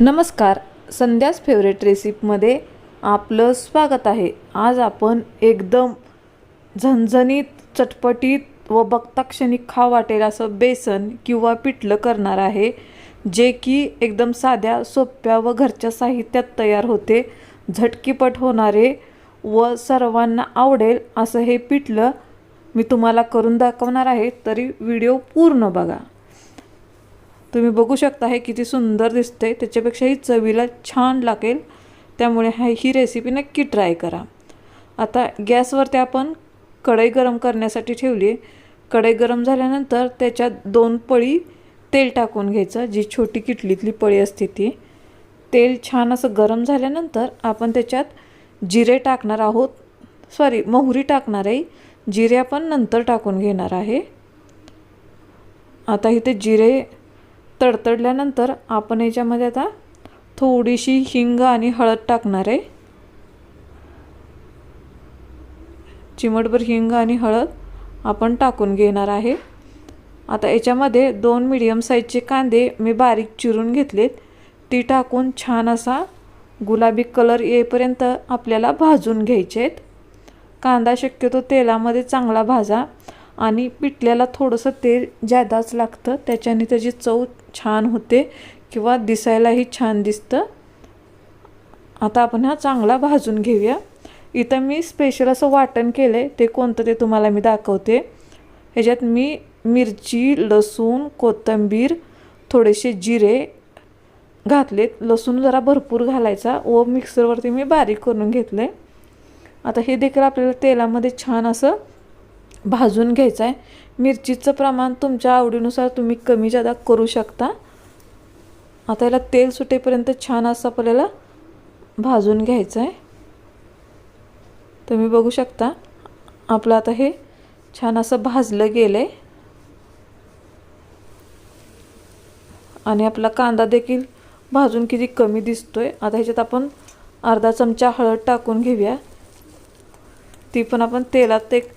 नमस्कार संध्याच फेवरेट रेसिपीमध्ये आपलं स्वागत आहे. आज आपण एकदम झणझणीत चटपटीत व बघता क्षणी खा वाटेल असं बेसन किंवा पिठलं करणार आहे जे की एकदम साध्या सोप्या व घरच्या साहित्यात तयार होते. झटकीपट होणारे व सर्वांना आवडेल असं हे पिठलं मी तुम्हाला करून दाखवणार आहे तरी व्हिडिओ पूर्ण बघा. तुम्ही बघू शकता हे किती सुंदर दिसते त्याच्यापेक्षाही चवीला छान लागेल. त्यामुळे हा ही रेसिपी नक्की ट्राय करा. आता गॅसवरती आपण कढई गरम करण्यासाठी ठेवली आहे. कढई गरम झाल्यानंतर त्याच्यात दोन पळी तेल टाकून घ्यायचं. जी छोटी किटलीतली पळी असते ती. तेल छान असं गरम झाल्यानंतर आपण त्याच्यात जिरे टाकणार आहोत. सॉरी मोहरी टाकणार आहे. जिरे आपण नंतर टाकून घेणार आहे. आता इथे जिरे तडतडल्यानंतर आपण याच्यामध्ये आता थोडीशी हिंग आणि हळद टाकणार आहे. चिमटभर हिंग आणि हळद आपण टाकून घेणार आहे. आता याच्यामध्ये दोन मिडियम साईजचे कांदे मी बारीक चिरून घेतलेत. ती टाकून छान असा गुलाबी कलर येईपर्यंत आपल्याला भाजून घ्यायचे आहेत कांदा शक्यतो तेलामध्ये चांगला भाजा. आणि पिठल्याला थोडंसं तेल जादाच लागतं त्याच्याने त्याची चव छान होते किंवा दिसायलाही छान दिसतं. आता आपण हा चांगला भाजून घेऊया. इथं मी स्पेशल असं वाटण केलं आहे ते कोणतं ते तुम्हाला मी दाखवते. ह्याच्यात मी मिरची लसूण कोथिंबीर थोडेसे जिरे घातलेत. लसूण जरा भरपूर घालायचा. व मिक्सरवरती मी बारीक करून घेतलं आहे आता हे देखील आपल्याला तेलामध्ये छान असं भाजून घ्यायचं आहे मिरचीचं प्रमाण तुमच्या आवडीनुसार तुम्ही कमी जादा करू शकता. आता याला तेल सुटेपर्यंत छान असं आपल्याला भाजून घ्यायचं आहे तुम्ही बघू शकता आपलं आता हे छान असं भाजलं गेलं आहे आणि आपला कांदा देखील भाजून किती कमी दिसतोय. आता ह्याच्यात आपण अर्धा चमचा हळद टाकून घेऊया. ती पण आपण तेलात एक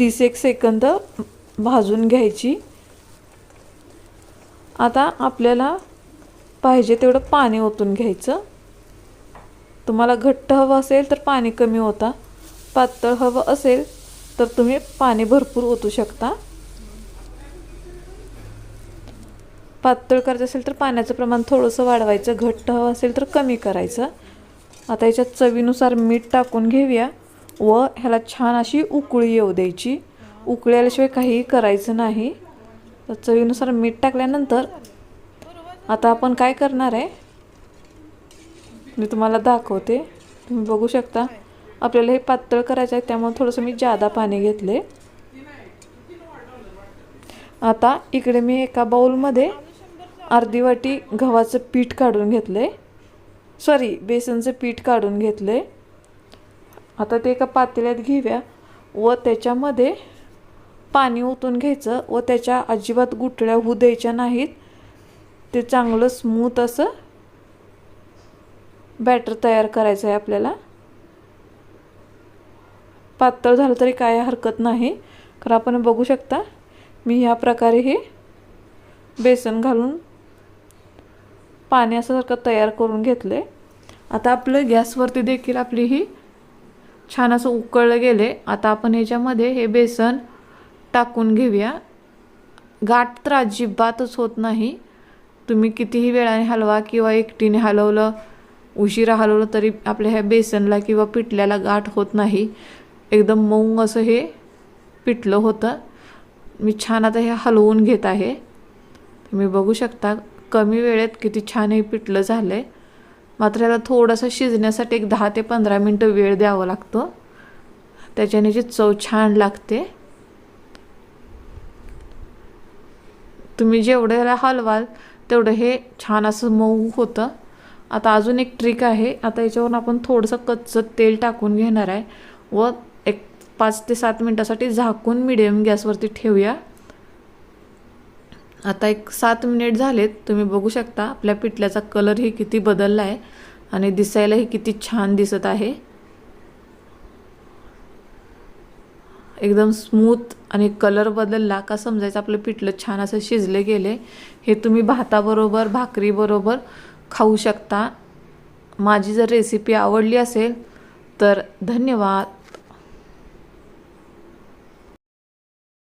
तीस एक सेकंद भाजून घ्यायची. आता आपल्याला पाहिजे तेवढं पाणी ओतून घ्यायचं. तुम्हाला घट्ट हवं असेल तर पाणी कमी होता पातळ हवं असेल तर तुम्ही पाणी भरपूर ओतू शकता. पातळ करायचं असेल तर पाण्याचं प्रमाण थोडंसं वाढवायचं. घट्ट हवं असेल तर कमी करायचं. आता याच्यात चवीनुसार मीठ टाकून घेऊया. व ह्याला छान अशी उकळी येऊ द्यायची. उकळी आल्याशिवाय काहीही करायचं नाही. तर चवीनुसार मीठ टाकल्यानंतर आता आपण काय करणार आहे? मी तुम्हाला दाखवते. तुम्ही बघू शकता. आपल्याला हे पातळ करायचं आहे त्यामुळे थोडंसं मी जादा पाणी घेतले. आता इकडे मी एका बाऊलमध्ये अर्धी वाटी गव्हाचं पीठ काढून घेतलं आहे सॉरी बेसनचं पीठ काढून घेतलं आहे आता ते एका पातेल्यात घेऊया. व त्याच्यामध्ये पाणी ओतून घ्यायचं. व त्याच्या अजिबात गुठळ्या होऊ द्यायच्या नाहीत. ते चांगलं स्मूथ असं बॅटर तयार करायचं आहे आपल्याला. पातळ झालं तरी काय हरकत नाही. कारण आपण बघू शकता मी ह्या प्रकारे हे बेसन घालून पाणी असं तयार करून घेतलं आहे आता आपलं गॅसवरती देखील आपली ही छान असं उकळलं गेले आता आपण ह्याच्यामध्ये हे बेसन टाकून घेऊया. गाठ तर अजिबातच होत नाही. तुम्ही कितीही वेळाने हलवा किंवा एकटीने हलवलं उशिरा हलवलं तरी आपल्या ह्या बेसनला किंवा पिठल्याला गाठ होत नाही. एकदम मऊ असं हे पिठलं होतं. मी छान आता हे हलवून घेत आहे. तुम्ही बघू शकता कमी वेळेत किती छान हे पिठलं झालं आहे मात्र याला थोडंसं शिजण्यासाठी एक दहा ते पंधरा मिनटं वेळ द्यावं लागतं. त्याच्याने जी चव छान लागते. तुम्ही जेवढं याला हलवाल तेवढं हे छान असं मऊ होतं. आता अजून एक ट्रिक आहे. आता याच्यावरून आपण थोडंसं कच्चं तेल टाकून घेणार आहे. व एक पाच ते सात मिनटासाठी झाकून मिडियम गॅसवरती ठेवूया. आता एक सात मिनिट झालेत तुम्ही बघू शकता आपल्या पिठल्याचा कलरही किती बदलला आहे आणि दिसायलाही किती छान दिसत आहे. एकदम स्मूथ आणि कलर बदलला का समजायचं आपलं पिठलं छान असं शिजले गेले. हे तुम्ही भाताबरोबर भाकरीबरोबर खाऊ शकता. माझी जर रेसिपी आवडली असेल तर धन्यवाद.